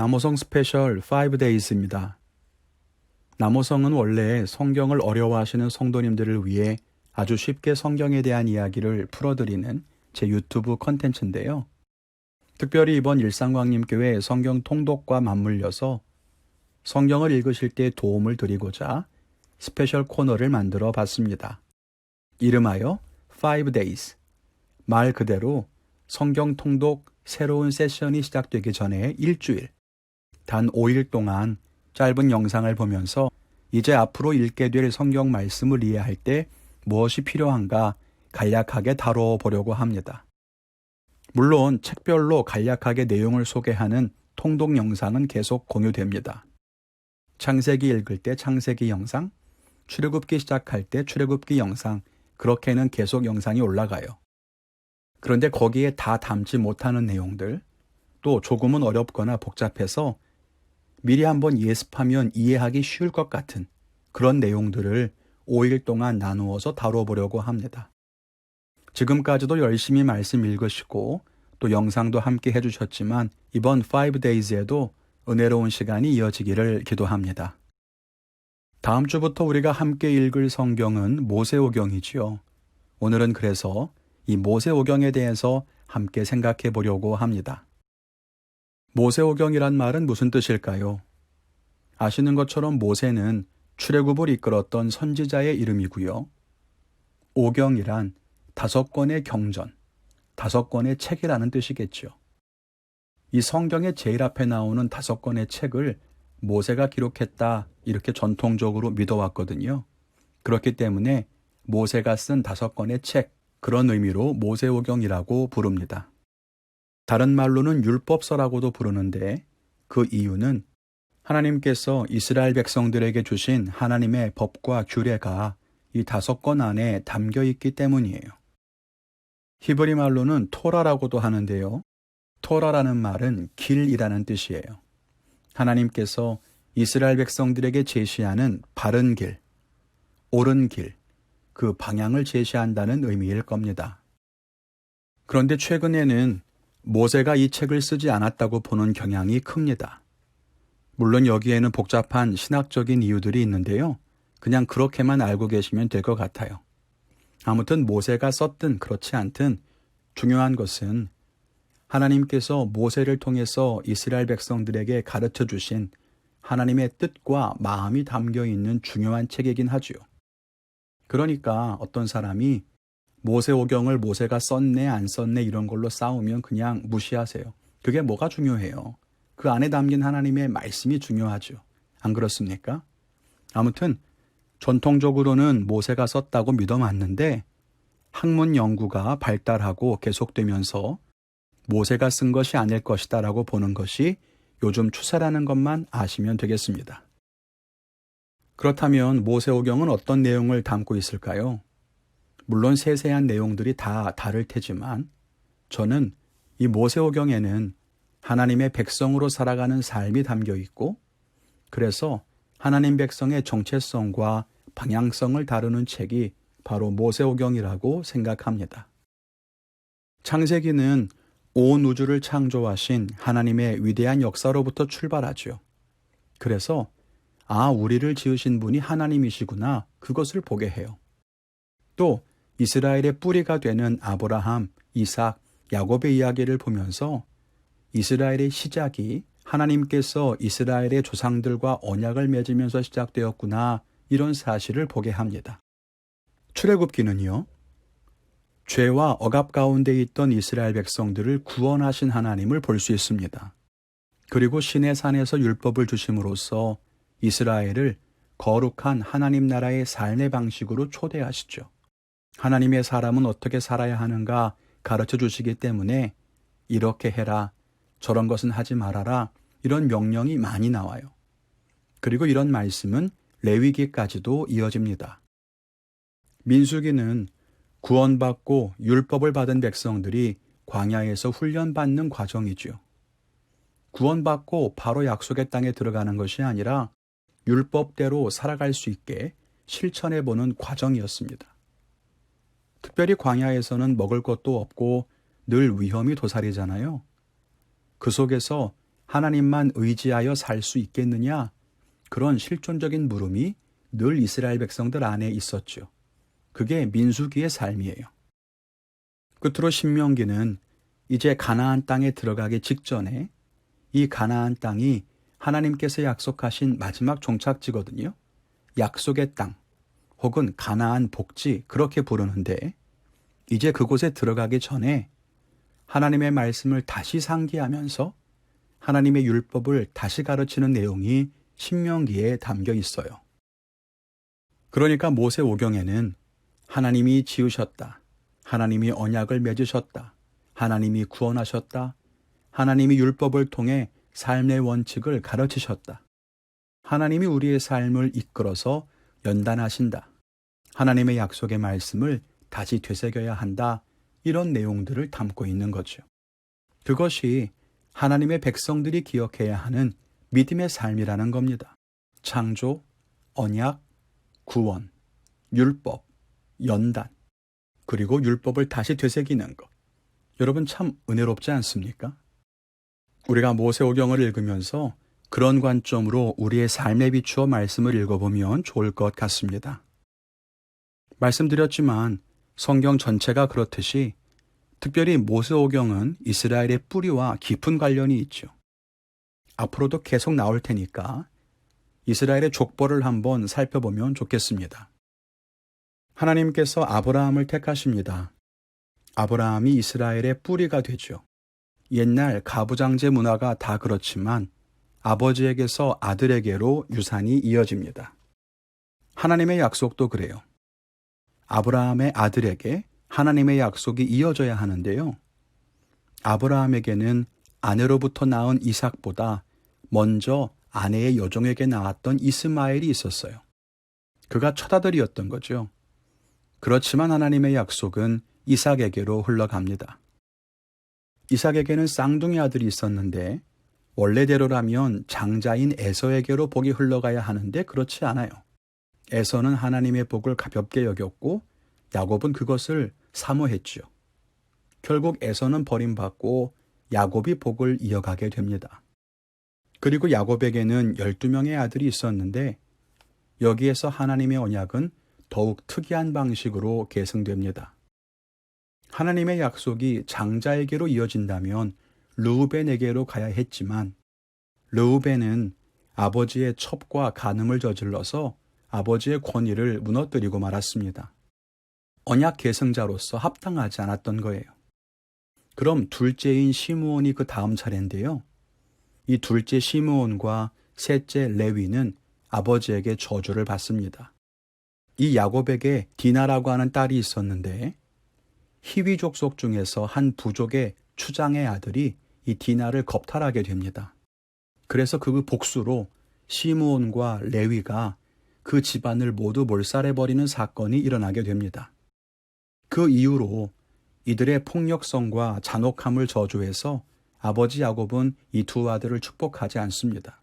남호성 스페셜 5days입니다. 남호성은 원래 성경을 어려워하시는 성도님들을 위해 아주 쉽게 성경에 대한 이야기를 풀어드리는 제 유튜브 컨텐츠인데요. 특별히 이번 일상광림교회 성경 통독과 맞물려서 성경을 읽으실 때 도움을 드리고자 스페셜 코너를 만들어 봤습니다. 이름하여 5days. 말 그대로 성경 통독 새로운 세션이 시작되기 전에 일주일, 단 5일 동안 짧은 영상을 보면서 이제 앞으로 읽게 될 성경 말씀을 이해할 때 무엇이 필요한가 간략하게 다뤄보려고 합니다. 물론 책별로 간략하게 내용을 소개하는 통독 영상은 계속 공유됩니다. 창세기 읽을 때 창세기 영상, 출애굽기 시작할 때 출애굽기 영상, 그렇게는 계속 영상이 올라가요. 그런데 거기에 다 담지 못하는 내용들, 또 조금은 어렵거나 복잡해서 미리 한번 예습하면 이해하기 쉬울 것 같은 그런 내용들을 5일 동안 나누어서 다뤄보려고 합니다. 지금까지도 열심히 말씀 읽으시고 또 영상도 함께 해주셨지만 이번 5days에도 은혜로운 시간이 이어지기를 기도합니다. 다음 주부터 우리가 함께 읽을 성경은 모세오경이지요. 오늘은 그래서 이 모세오경에 대해서 함께 생각해 보려고 합니다. 모세오경이란 말은 무슨 뜻일까요? 아시는 것처럼 모세는 출애굽을 이끌었던 선지자의 이름이고요. 오경이란 다섯 권의 경전, 다섯 권의 책이라는 뜻이겠죠. 이 성경의 제일 앞에 나오는 다섯 권의 책을 모세가 기록했다 이렇게 전통적으로 믿어왔거든요. 그렇기 때문에 모세가 쓴 다섯 권의 책 그런 의미로 모세오경이라고 부릅니다. 다른 말로는 율법서라고도 부르는데 그 이유는 하나님께서 이스라엘 백성들에게 주신 하나님의 법과 규례가 이 다섯 권 안에 담겨 있기 때문이에요. 히브리 말로는 토라라고도 하는데요. 토라라는 말은 길이라는 뜻이에요. 하나님께서 이스라엘 백성들에게 제시하는 바른 길, 옳은 길, 그 방향을 제시한다는 의미일 겁니다. 그런데 최근에는 모세가 이 책을 쓰지 않았다고 보는 경향이 큽니다. 물론 여기에는 복잡한 신학적인 이유들이 있는데요. 그냥 그렇게만 알고 계시면 될 것 같아요. 아무튼 모세가 썼든 그렇지 않든 중요한 것은 하나님께서 모세를 통해서 이스라엘 백성들에게 가르쳐 주신 하나님의 뜻과 마음이 담겨 있는 중요한 책이긴 하지요. 그러니까 어떤 사람이 모세오경을 모세가 썼네 안 썼네 이런 걸로 싸우면 그냥 무시하세요. 그게 뭐가 중요해요? 그 안에 담긴 하나님의 말씀이 중요하죠. 안 그렇습니까? 아무튼 전통적으로는 모세가 썼다고 믿어왔는데 학문 연구가 발달하고 계속되면서 모세가 쓴 것이 아닐 것이다라고 보는 것이 요즘 추세라는 것만 아시면 되겠습니다. 그렇다면 모세오경은 어떤 내용을 담고 있을까요? 물론 세세한 내용들이 다 다를 테지만 저는 이 모세오경에는 하나님의 백성으로 살아가는 삶이 담겨 있고 그래서 하나님 백성의 정체성과 방향성을 다루는 책이 바로 모세오경이라고 생각합니다. 창세기는 온 우주를 창조하신 하나님의 위대한 역사로부터 출발하죠. 그래서 아, 우리를 지으신 분이 하나님이시구나. 그것을 보게 해요. 또 이스라엘의 뿌리가 되는 아브라함, 이삭, 야곱의 이야기를 보면서 이스라엘의 시작이 하나님께서 이스라엘의 조상들과 언약을 맺으면서 시작되었구나 이런 사실을 보게 합니다. 출애굽기는요. 죄와 억압 가운데 있던 이스라엘 백성들을 구원하신 하나님을 볼 수 있습니다. 그리고 신의 산에서 율법을 주심으로써 이스라엘을 거룩한 하나님 나라의 삶의 방식으로 초대하시죠. 하나님의 사람은 어떻게 살아야 하는가 가르쳐 주시기 때문에 이렇게 해라, 저런 것은 하지 말아라, 이런 명령이 많이 나와요. 그리고 이런 말씀은 레위기까지도 이어집니다. 민수기는 구원받고 율법을 받은 백성들이 광야에서 훈련받는 과정이지요. 구원받고 바로 약속의 땅에 들어가는 것이 아니라 율법대로 살아갈 수 있게 실천해 보는 과정이었습니다. 특별히 광야에서는 먹을 것도 없고 늘 위험이 도사리잖아요. 그 속에서 하나님만 의지하여 살 수 있겠느냐? 그런 실존적인 물음이 늘 이스라엘 백성들 안에 있었죠. 그게 민수기의 삶이에요. 끝으로 신명기는 이제 가나안 땅에 들어가기 직전에 이 가나안 땅이 하나님께서 약속하신 마지막 종착지거든요. 약속의 땅 혹은 가나안 복지 그렇게 부르는데 이제 그곳에 들어가기 전에 하나님의 말씀을 다시 상기하면서 하나님의 율법을 다시 가르치는 내용이 신명기에 담겨 있어요. 그러니까 모세 오경에는 하나님이 지으셨다. 하나님이 언약을 맺으셨다. 하나님이 구원하셨다. 하나님이 율법을 통해 삶의 원칙을 가르치셨다. 하나님이 우리의 삶을 이끌어서 연단하신다. 하나님의 약속의 말씀을 다시 되새겨야 한다. 이런 내용들을 담고 있는 거죠. 그것이 하나님의 백성들이 기억해야 하는 믿음의 삶이라는 겁니다. 창조, 언약, 구원, 율법, 연단, 그리고 율법을 다시 되새기는 것. 여러분 참 은혜롭지 않습니까? 우리가 모세오경을 읽으면서 그런 관점으로 우리의 삶에 비추어 말씀을 읽어보면 좋을 것 같습니다. 말씀드렸지만 성경 전체가 그렇듯이 특별히 모세오경은 이스라엘의 뿌리와 깊은 관련이 있죠. 앞으로도 계속 나올 테니까 이스라엘의 족보를 한번 살펴보면 좋겠습니다. 하나님께서 아브라함을 택하십니다. 아브라함이 이스라엘의 뿌리가 되죠. 옛날 가부장제 문화가 다 그렇지만 아버지에게서 아들에게로 유산이 이어집니다. 하나님의 약속도 그래요. 아브라함의 아들에게 하나님의 약속이 이어져야 하는데요. 아브라함에게는 아내로부터 낳은 이삭보다 먼저 아내의 여종에게 낳았던 이스마엘이 있었어요. 그가 첫아들이었던 거죠. 그렇지만 하나님의 약속은 이삭에게로 흘러갑니다. 이삭에게는 쌍둥이 아들이 있었는데 원래대로라면 장자인 에서에게로 복이 흘러가야 하는데 그렇지 않아요. 에서는 하나님의 복을 가볍게 여겼고 야곱은 그것을 사모했지요. 결국 에서는 버림받고 야곱이 복을 이어가게 됩니다. 그리고 야곱에게는 12명의 아들이 있었는데 여기에서 하나님의 언약은 더욱 특이한 방식으로 계승됩니다. 하나님의 약속이 장자에게로 이어진다면 르우벤에게로 가야 했지만 르우벤은 아버지의 첩과 간음을 저질러서 아버지의 권위를 무너뜨리고 말았습니다. 언약 계승자로서 합당하지 않았던 거예요. 그럼 둘째인 시므온이 그 다음 차례인데요. 이 둘째 시므온과 셋째 레위는 아버지에게 저주를 받습니다. 이 야곱에게 디나라고 하는 딸이 있었는데 히위 족 속 중에서 한 부족의 추장의 아들이 이 디나를 겁탈하게 됩니다. 그래서 그 복수로 시므온과 레위가 그 집안을 모두 몰살해버리는 사건이 일어나게 됩니다. 그 이후로 이들의 폭력성과 잔혹함을 저주해서 아버지 야곱은 이 두 아들을 축복하지 않습니다.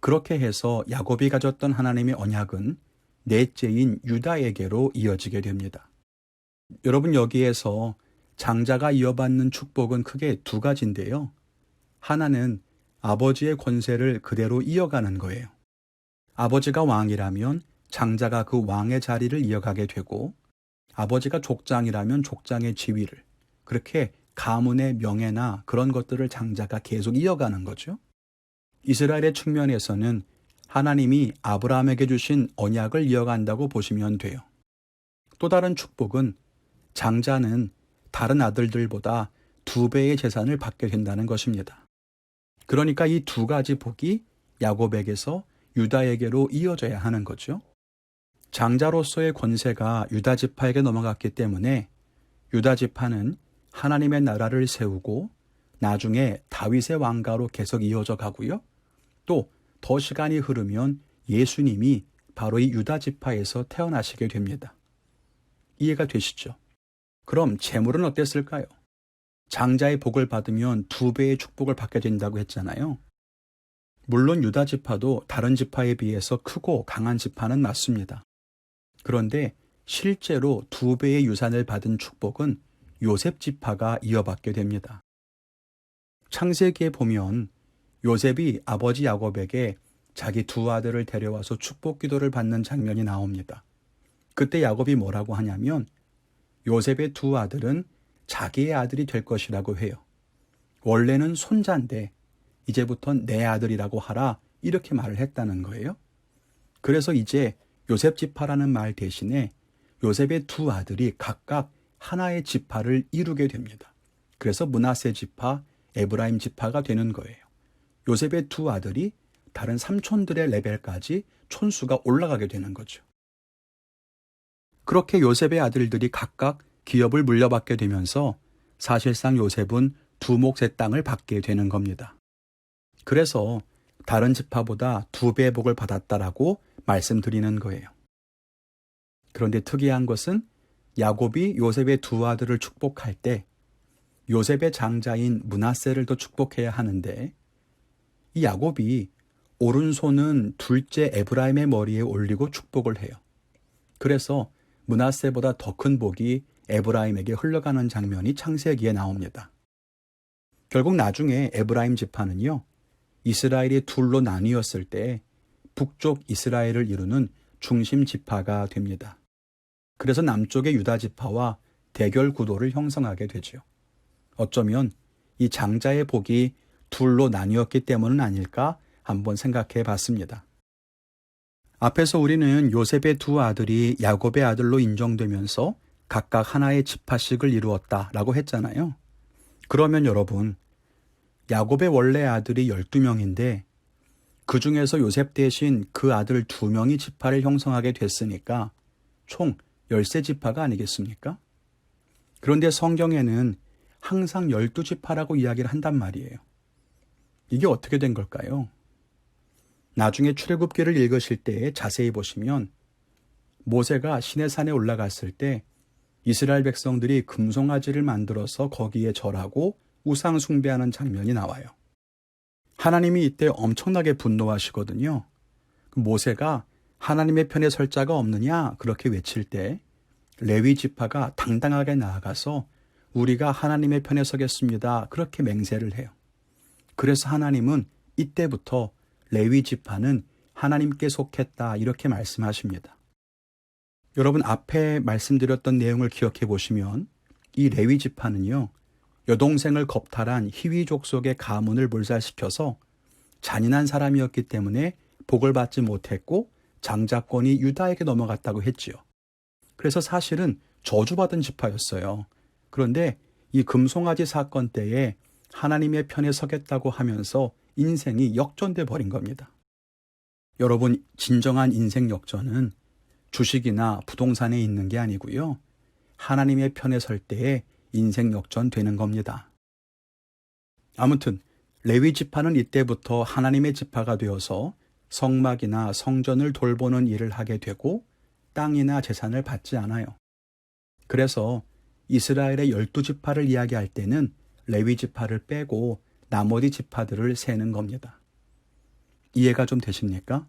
그렇게 해서 야곱이 가졌던 하나님의 언약은 넷째인 유다에게로 이어지게 됩니다. 여러분 여기에서 장자가 이어받는 축복은 크게 두 가지인데요. 하나는 아버지의 권세를 그대로 이어가는 거예요. 아버지가 왕이라면 장자가 그 왕의 자리를 이어가게 되고 아버지가 족장이라면 족장의 지위를 그렇게 가문의 명예나 그런 것들을 장자가 계속 이어가는 거죠. 이스라엘의 측면에서는 하나님이 아브라함에게 주신 언약을 이어간다고 보시면 돼요. 또 다른 축복은 장자는 다른 아들들보다 두 배의 재산을 받게 된다는 것입니다. 그러니까 이 두 가지 복이 야곱에게서 유다에게로 이어져야 하는 거죠. 장자로서의 권세가 유다 지파에게 넘어갔기 때문에 유다 지파는 하나님의 나라를 세우고 나중에 다윗의 왕가로 계속 이어져 가고요. 또 더 시간이 흐르면 예수님이 바로 이 유다 지파에서 태어나시게 됩니다. 이해가 되시죠? 그럼 재물은 어땠을까요? 장자의 복을 받으면 두 배의 축복을 받게 된다고 했잖아요. 물론 유다 지파도 다른 지파에 비해서 크고 강한 지파는 맞습니다. 그런데 실제로 두 배의 유산을 받은 축복은 요셉 지파가 이어받게 됩니다. 창세기에 보면 요셉이 아버지 야곱에게 자기 두 아들을 데려와서 축복 기도를 받는 장면이 나옵니다. 그때 야곱이 뭐라고 하냐면 요셉의 두 아들은 자기의 아들이 될 것이라고 해요. 원래는 손자인데 이제부턴 내 아들이라고 하라 이렇게 말을 했다는 거예요. 그래서 이제 요셉 지파라는 말 대신에 요셉의 두 아들이 각각 하나의 지파를 이루게 됩니다. 그래서 문하세 지파, 에브라임 지파가 되는 거예요. 요셉의 두 아들이 다른 삼촌들의 레벨까지 촌수가 올라가게 되는 거죠. 그렇게 요셉의 아들들이 각각 기업을 물려받게 되면서 사실상 요셉은 두 몫의 땅을 받게 되는 겁니다. 그래서 다른 지파보다 두 배의 복을 받았다라고 말씀드리는 거예요. 그런데 특이한 것은 야곱이 요셉의 두 아들을 축복할 때 요셉의 장자인 문하세를 더 축복해야 하는데 이 야곱이 오른손은 둘째 에브라임의 머리에 올리고 축복을 해요. 그래서 문하세보다 더 큰 복이 에브라임에게 흘러가는 장면이 창세기에 나옵니다. 결국 나중에 에브라임 지파는요, 이스라엘이 둘로 나뉘었을 때 북쪽 이스라엘을 이루는 중심 지파가 됩니다. 그래서 남쪽의 유다 지파와 대결 구도를 형성하게 되죠. 어쩌면 이 장자의 복이 둘로 나뉘었기 때문은 아닐까 한번 생각해 봤습니다. 앞에서 우리는 요셉의 두 아들이 야곱의 아들로 인정되면서 각각 하나의 지파씩을 이루었다라고 했잖아요. 그러면 여러분, 야곱의 원래 아들이 12명인데 그 중에서 요셉 대신 그 아들 두 명이 지파를 형성하게 됐으니까 총 13지파가 아니겠습니까? 그런데 성경에는 항상 12지파라고 이야기를 한단 말이에요. 이게 어떻게 된 걸까요? 나중에 출애굽기를 읽으실 때 자세히 보시면 모세가 시내산에 올라갔을 때 이스라엘 백성들이 금송아지를 만들어서 거기에 절하고 우상 숭배하는 장면이 나와요. 하나님이 이때 엄청나게 분노하시거든요. 그 모세가 하나님의 편에 설 자가 없느냐 그렇게 외칠 때 레위 지파가 당당하게 나아가서 우리가 하나님의 편에 서겠습니다. 그렇게 맹세를 해요. 그래서 하나님은 이때부터 레위 지파는 하나님께 속했다 이렇게 말씀하십니다. 여러분 앞에 말씀드렸던 내용을 기억해 보시면 이 레위 지파는요 여동생을 겁탈한 희위족 속의 가문을 몰살시켜서 잔인한 사람이었기 때문에 복을 받지 못했고 장자권이 유다에게 넘어갔다고 했지요. 그래서 사실은 저주받은 지파였어요. 그런데 이 금송아지 사건 때에 하나님의 편에 서겠다고 하면서 인생이 역전돼 버린 겁니다. 여러분, 진정한 인생 역전은 주식이나 부동산에 있는 게 아니고요. 하나님의 편에 설 때에 인생 역전되는 겁니다. 아무튼 레위 지파는 이때부터 하나님의 지파가 되어서 성막이나 성전을 돌보는 일을 하게 되고 땅이나 재산을 받지 않아요. 그래서 이스라엘의 열두 지파를 이야기할 때는 레위 지파를 빼고 나머지 지파들을 세는 겁니다. 이해가 좀 되십니까?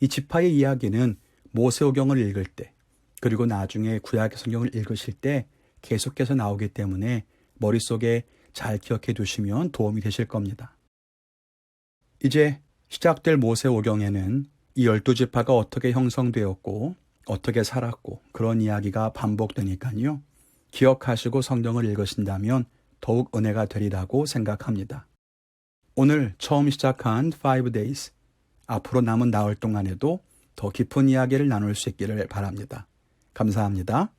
이 지파의 이야기는 모세오경을 읽을 때 그리고 나중에 구약 성경을 읽으실 때 계속해서 나오기 때문에 머릿속에 잘 기억해 두시면 도움이 되실 겁니다. 이제 시작될 모세 오경에는 이 열두 지파가 어떻게 형성되었고 어떻게 살았고 그런 이야기가 반복되니까요. 기억하시고 성경을 읽으신다면 더욱 은혜가 되리라고 생각합니다. 오늘 처음 시작한 5 days 앞으로 남은 나흘 동안에도 더 깊은 이야기를 나눌 수 있기를 바랍니다. 감사합니다.